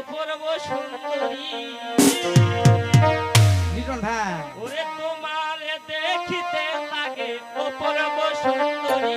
অপূর্ব সুন্দরী। লিটন ভাই। ওরে তোমারে দেখিতে লাগে অপূর্ব সুন্দরী।